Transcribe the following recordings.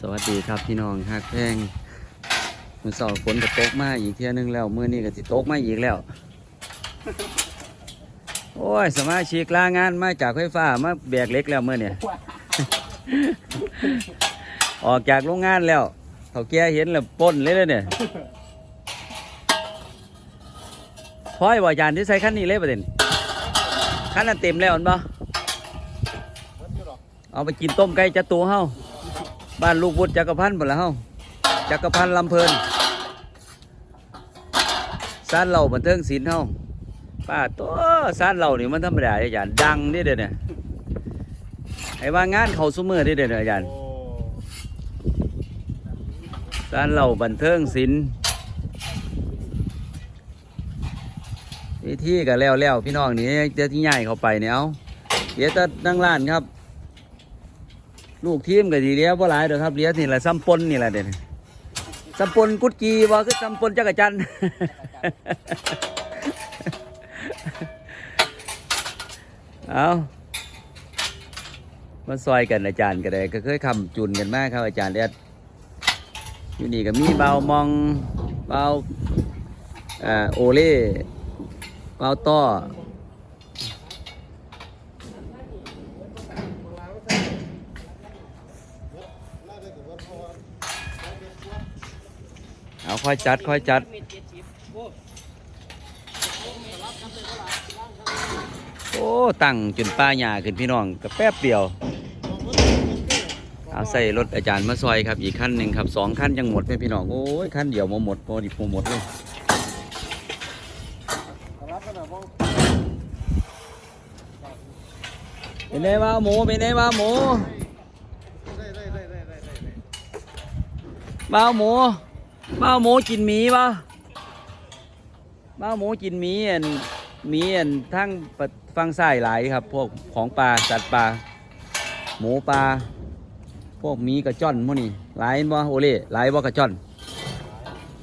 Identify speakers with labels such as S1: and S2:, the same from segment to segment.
S1: สวัสดีครับพี่น้องฮักแพงมือสองฝนก็ตกมาอีกเที่ยนึงแล้วมื้อนี้ก็สิตกมาอีกแล้ว โอ้ยสมาชิกลางานมาจากไฟฟ้ามาแบกเล็กแล้วเมื่อเนี่ยออกจากโรงงานแล้วเขาแก่เห็นแล้วปล้นเลยเลยเนี่ยพอยว่อาจารย์ที่ใส่คันนี้เลยประเด็นคันนั้นเต็มแล้วเห็นปะเอาไปกินต้มไก่จัดตัวเฮา บ้านลูกบุตรจักรพันธ์หมดแล้วเฮาจักรพันธ์ลำเพลินซานเหล่าบันเทิงศิลป์เฮาป้าตัวซานเหล่านี่มันธรรมดาอาจารย์ดังนี่เด้อเนี่ยไอ้ว่างานเขาซุมือนี่เด้อเนี่ยอาจารย์ซานเหล่าบันเทิงศิลป์วิธีก็แล้วแล้วพี่น้องนี่เดี๋ยวที่ใหญ่เข้าไปเนี่ยเอาเดี๋ยวจะนั่งร้านครับ ลูกทีมก็ดีเลี้ยบ่หลายเด้อครับเลี้ยนี่แหละซ้ำปนนี่แหละเด่นซ้ำปนกุดกีว่าคือซ้ำปนจักรจันเอามาซอยกันอาจารย์ก็ได้ก็เคยคำจุนกันมากครับอาจารย์เอ็ดอยู่นี่ก็มีเบามองเบาอ่าโอเล่เบาต้อ ค่อยจัด ค่อยจัด โอ้ตั้งจนป้าหญ้าขึ้นพี่น้องก็แป๊บเดียว เอาใส่รถอาจารย์มาซอยครับ อีกขั้นหนึ่งครับสองขั้นยังหมดไหมพี่น้อง โอ้ยขั้นเดียวมาหมดพอดีพอหมดเลยเป็นไงวะหมูเป็นไงวะหมูบ้าหมู บ้าวหมูกินหมีปะบ้าวหมูกินหมีอันหมีอันทั้งฟังไส้ายหลายครับ พวกของปลาสัตว์ปลาหมูปลาพวกหมีกระจ้อนพวกนี้หลายบ่โอเล่หลายบ่กระจ้อน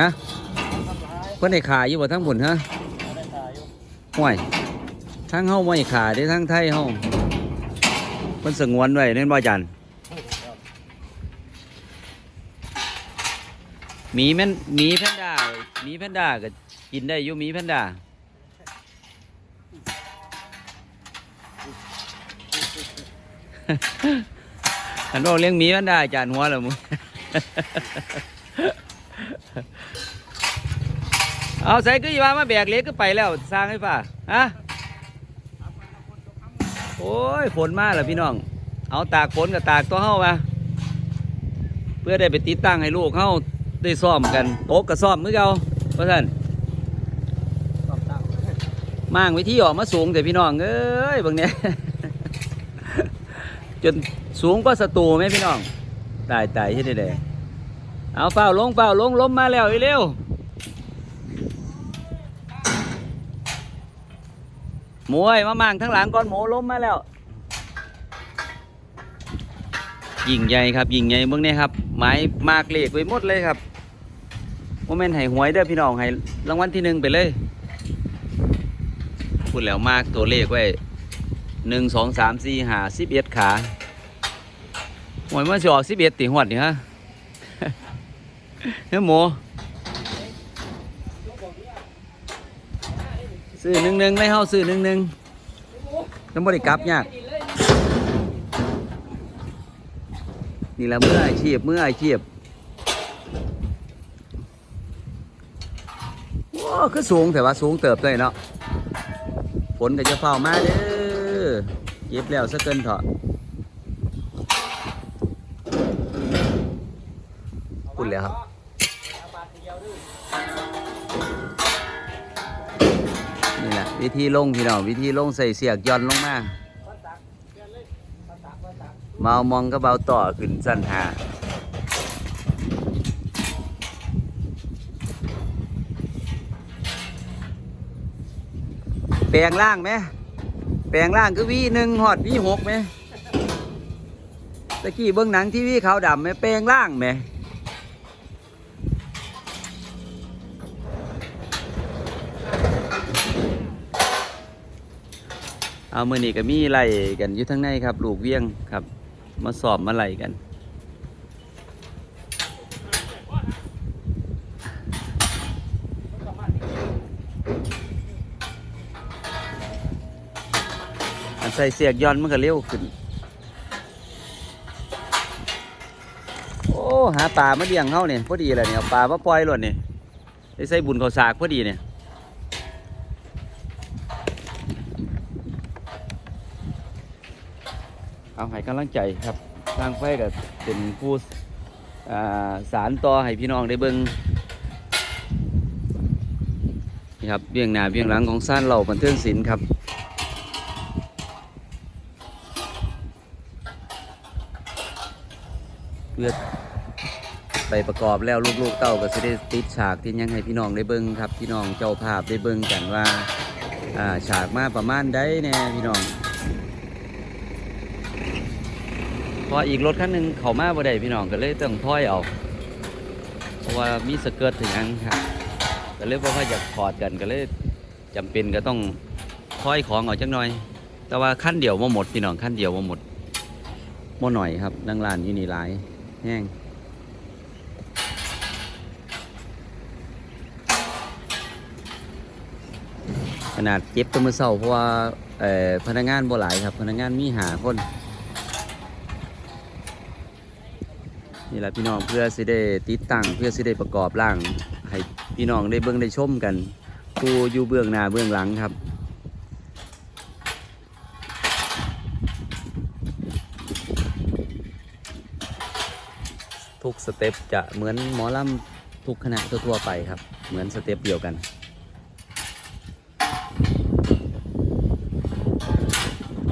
S1: ฮะเพิ่นได้ขายอยู่บ่ทั้งผลฮะห่วยทั้งเฮาไม่ขายได้ทั้งไทยเฮาเพิ่นสงวนไว้เน่นบ่อาจัน หมีแม่นหมีแพนด้าหมีแพนด้าก็กินได้อยู่หมีแพนด้าอันบอกเลี้ยงหมีแพนด้าจารย์หัวแล้วมึงเอาใส่ก็อย่าว่ามาแบกเล็กก็ไปแล้วสร้างให้ป่ะฮะโอ้ยฝนมาแล้วพี่น้อง เอาตากฝนกับตากตัวเฮามาเพื่อได้ไปติดตั้งให้ลูกเฮา ได้ซ่อมกันโต๊ะกับซ่อมเมือเก่าเพราะฉะนั้นมั่างวิธีออกมาสูงแต่พี่น้องเอ้ยบางเนี้ยจนสูงกว่าศัตรูไหมพี่น้อง ตายตายที่ได้เลยเอาเฝ้าลงเฝ้าลงล้มมาแล้วเร็วหมูไอ้ยมามั่งทั้งหลังก่อนหมูล้มมาแล้วยิงใหญ่ครับยิงใหญ่เบื้องนี้ครับไม้มากเลขไว้หมดเลยครับ โมเมนต์ให้หวยเด้อพี่น้องให้รางวัลที่หนึ่งไปเลยพูดแล้วมากตัวเลขไว้หนึ่งสองสามสี่ห้าสิบเอ็ดขาหวยมันจะออกสิบเอ็ดตีหวดนี่ฮะเฮ้ยหมูซื้อหนึ่งหนึ่งไม่เฮาซื้อหนึ่งหนึ่งน้ำบริกลับยากนี่แหละเมื่ออาชีพเมื่ออาชีพว้า คือสูงแต่ว่าสูงเติบเลยเนาะฝนก็จะเฝ้ามาเด้อเก็บแล้วสักเกินเถอะพูดแล้วครับนี่แหละวิธีลงพี่น้องวิธีลงใส่เสียกย่อนลงมาเมามองก็เบาต่อขึ้นสั้นหา ปลงล่างไหมแปลงล่างคือวีหนึ่งหอดวีหกไหมตะกี้เบื้องหนังที่วีขาวดำไหมแปลงล่างไหมเอามือนี้ก็มีไล่กันอยู่ทั้งในครับ ลูกเวียงครับ มาสอบมาไล่กัน ใส่เสียกย้อนมันก็เร็วขึ้น โอ้หาปลามาเลี้ยงเฮาเนี่ยพอดีเลยเนี่ยเอาปลามาปล่อยหล่นเนี่ยได้ใส่บุญเขาวสากพอดีเนี่ยเอาให้กำลังใจครับทางไฟก็เป็นผู้สารต่อให้พี่น้องได้เบิ่งนี่ครับเบี้ยงหน้าเบี้ยงหลังของซ่านเหล่าบันเทิงศิลป์ครับ เพื่อไปประกอบแล้วลูกๆเต้าก็จะได้ติดฉากที่ยังให้พี่น้องได้เบิ้งครับพี่น้องเจ้าภาพได้เบิ้งกันว่าอ่าฉากมาประมาณใดแน่พี่น้อง พออีกรถคันหนึ่งเขามาบ่ได้พี่น้องก็เลยต้องถอยเอาเพราะว่ามีสเกิร์ตถึงอันครับก็เลยพราะว่าอยากถอดกันก็เลยจำเป็นก็ต้องถอยของเอาจักหน่อย แต่ว่าขั้นเดียวว่าหมดพี่น้องขั้นเดียวว่าหมดบ่หน่อยครับนั่งร้านอยู่นี่หลาย แห้งขนาดเจ็บตัวมือเศร้าเพราะว่าพนักงานบ่หลายครับ พนักงานมีหาคนนี่แหละพี่น้องเพื่อสิได้ติดตั้งเพื่อสิได้ประกอบร่าง ให้พี่น้องได้เบิ่งได้ชมกัน ผู้อยู่เบื้องหน้าเบื้องหลังครับ ทุกสเต็ปจะเหมือนหมอลำทุกคณะทั่วๆไปครับ เหมือนสเต็ปเดียวกัน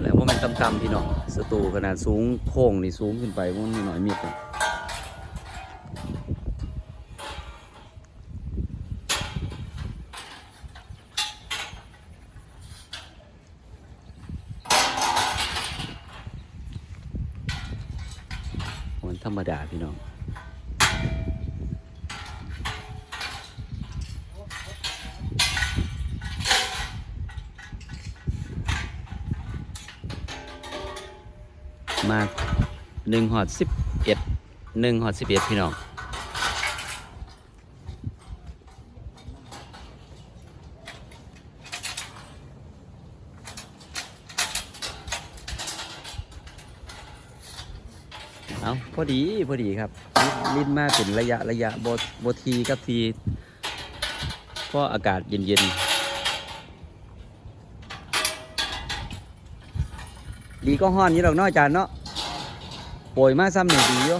S1: แล้วว่ามันต่ำๆพี่น้องสตูขนาดสูงโค้งนี่สูงขึ้นไปมันมีหน่อยมิดเลยมันธรรมดาพี่น้อง มาหนึ่งหอดสิบเอ็ดหนึ่งหอดสิบเอ็ดพี่น้องเอาพอดีพอดีครับลิ้นมาเป็นระยะระยะโบโบทีกับทีเพราะอากาศเย็นๆดีก็ห้อนอยู่ดอกน้อยจานเนาะ โปรยมาซ้ำหนึ่งดีอยู่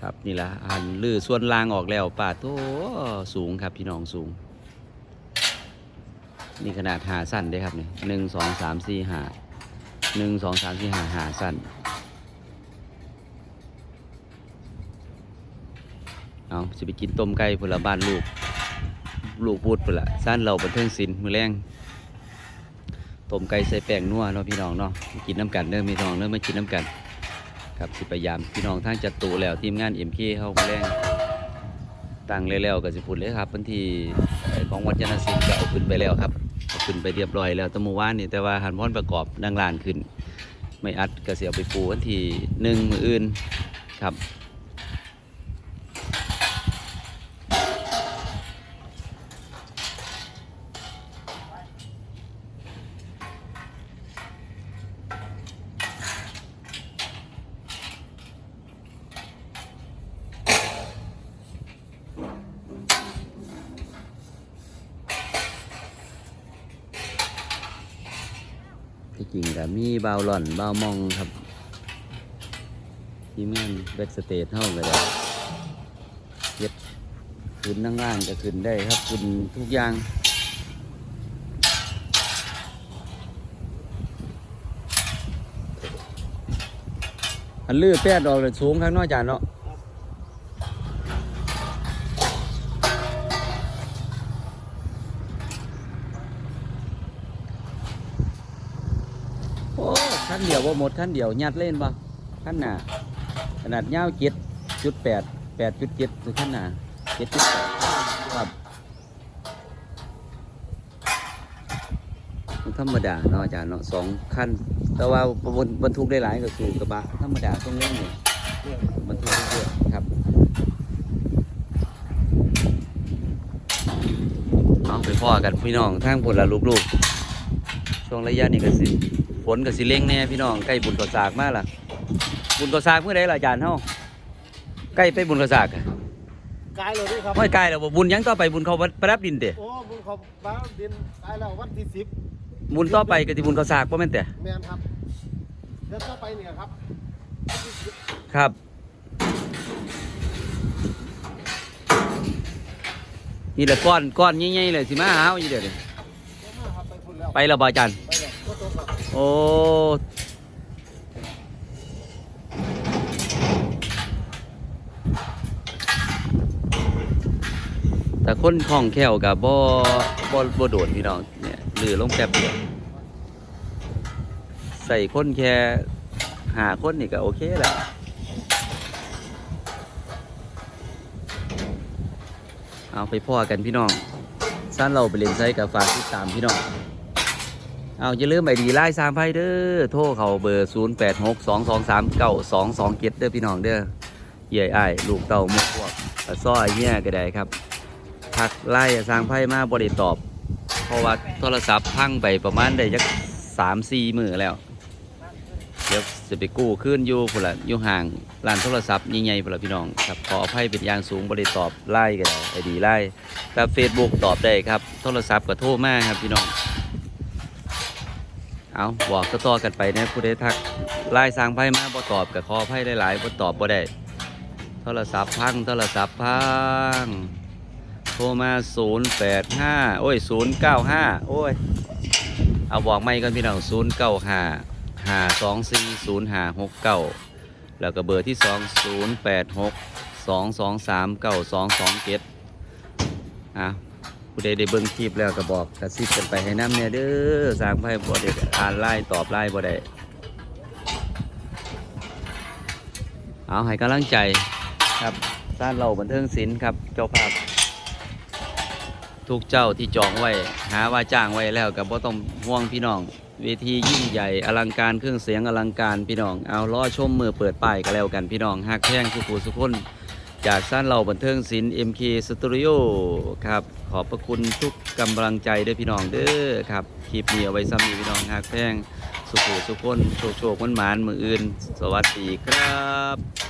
S1: ครับนี่ละหันลือส่วนล่างออกแล้วป่าโตสูงครับพี่น้องสูง นี่ขนาดหาสั้นได้ครับนี่หนึ่งสองสามสี่หาหนึ่งสองสามสี่หาหาสั้นเอาจะไปกินต้มไก่พละบ้านลูก ลูกพูดไปละสั้นเราบันเทิงศิลป์มือแรง ต้มไก่ใส่แป้งนัวเนาะพี่น้องเนาะกินน้ำกันเด้อพี่น้องเด้อมากินน้ำกัน ครับสิพยายามพี่น้องทางจัดตูแล้วทีมงานเอ็มเคเข้ามาแรงตั้งแล้วๆก็สิพูดเลยครับพื้นที่ของวัดยานศิลป์ก็เอาขึ้นไปแล้วครับเอาขึ้นไปเรียบร้อยแล้วตั้งเมื่านนี่แต่ว่าหันพอนประกอบดังลานขึ้น ไม่อัดก็เสียไปปูวันที่หนึ่งมืออื่นครับ ที่จริงก็มีบาหล่อนบามองครับทีมงานแบ็กสเตจเท่ากันเลยเย็ดขึ้นนั่งล่างก็ขึ้นได้ครับขึ้นทุกอย่างอันลื้อแปดออกเลยสูงข้างนอกจานเนาะ เดียวว่าหมดขั้นเดียวยัดเล่นปะขั้นหนาขนาดยาวเจ็ดจุดแปดแปดจุดเจ็ดคือขั้นหนาเจ็ดจุดแปดครับธรรมดาเนาะอาจารย์เนาะสองขั้น แต่ว่าบนบรรทุกได้หลายก็คือกระบะธรรมดาต้องเล่นเนี่ยบรรทุกเยอะครับเอาไปพ่อกันพี่น้องทางผลละลูกๆช่วงระยะนี้ก็สิ ฝนก็สิเร่งแน่พี่น้องใกล้บุญกอสากมาล่ะ บุญกอสากเมื่อใดล่ะอาจารย์เฮาใกล้ไปบุญกอสากอะ
S2: กายเลยด้วยครับ
S1: ไม่ใกล้แล้วบ่บุญหยังต่อไปบุญเขาประดับดินเด้
S2: โอ้บุญเขาบ้าดินกายแล้ววันที่สิบ
S1: บุญต่อไปก็สิบุญกอสากบ่แม่นแต่
S2: แมนครับเดือนต่อไปเนี่ยครับวันที่สิบ
S1: ครับนี่แหละก้อนก้อนใหญ่ๆเลยสิมาหาเฮาอยู่เด้อนี่
S2: ก็มาครับไปพุ่นแล้ว
S1: ไปแล้วบ่อาจารย์ โอ้แต่คนคล่องแคล่วกับบ่บ่บ่โดดพี่น้องเนี่ยหรือลงแป๊บเดียวใส่คนแค่หาคนนี่ก็โอเคแล้วเอาไปพ่อกันพี่น้องสั้นเราไปเล่นไซกับฝากติดตามพี่น้อง เอาอย่าลืมไอดีไล่สามไพ่เด้อโทรเขาเบอร์ 0 8 6 2 2 3 9 2 2 7เด้อพี่น้องเด้อเย่ยอ้ลูกเต่ามุกพวกกระซ้อยเนี่ยก็ได้ครับทักไล่สร้างไพ่มาบริตอบ เพราะว่าโทรศัพท์พังไปประมาณได้จักสามสี่มือแล้ว เดี๋ยวจะไปกู้ขึ้นอยู่พุ่นละอยู่ห่างร้านโทรศัพท์ใหญ่ๆพุ่นละพี่น้องครับขออภัยเป็นอย่างสูงบริตอบไล่ก็ได้ไอดีไล่กับเฟซบุ๊กตอบได้ครับ โทรศัพท์ก็โทรมาครับพี่น้อง เอาบอกต่อๆกันไปนี่ยผู้ใดทักไล่สร้างไพ่มาบ่ตอบกับขอไพ่หลายๆบ่ตอบบ่ได้โทรศัพท์พังโทรศัพท์พังโทรมา 085 โอ้ย 095 โอ้ย เอาบอกไม่กันพี่น้อง095 524 0569 แล้วก็เบอร์ที่ 2 086 223 9227อะ ผู้ใดได้เบิ่งคลิปแล้วก็บอกกระซิบกันไปให้น้ำเนี่ยเด้อสร้างไพ่บ่ได้อ่านไล่ตอบไล่บ่ได้เอาให้กำลังใจครับสร้างเราบันเทิงศิลป์ครับเจ้าภาพทุกเจ้าที่จองไว้ หาว่าจ้างไว้แล้วก็บ่ต้องห่วงพี่น้องเวทียิ่งใหญ่อลังการเครื่องเสียงอลังการพี่น้อง เอาล้อชมมือเปิดป้ายก็แล้วกันพี่น้องฮักแท่งสุขุสุขคน จากสั้นเหล่าบันเทิงศิลป์ MK Studio ครับ ขอบพระคุณทุกกำลังใจด้วยพี่น้องเด้อครับ คลิปนี้เอาไว้ซ้ำมีพี่น้องหักแพงสุขุสุขคนโชคโชคมันหมานมืออื่น สวัสดีครับ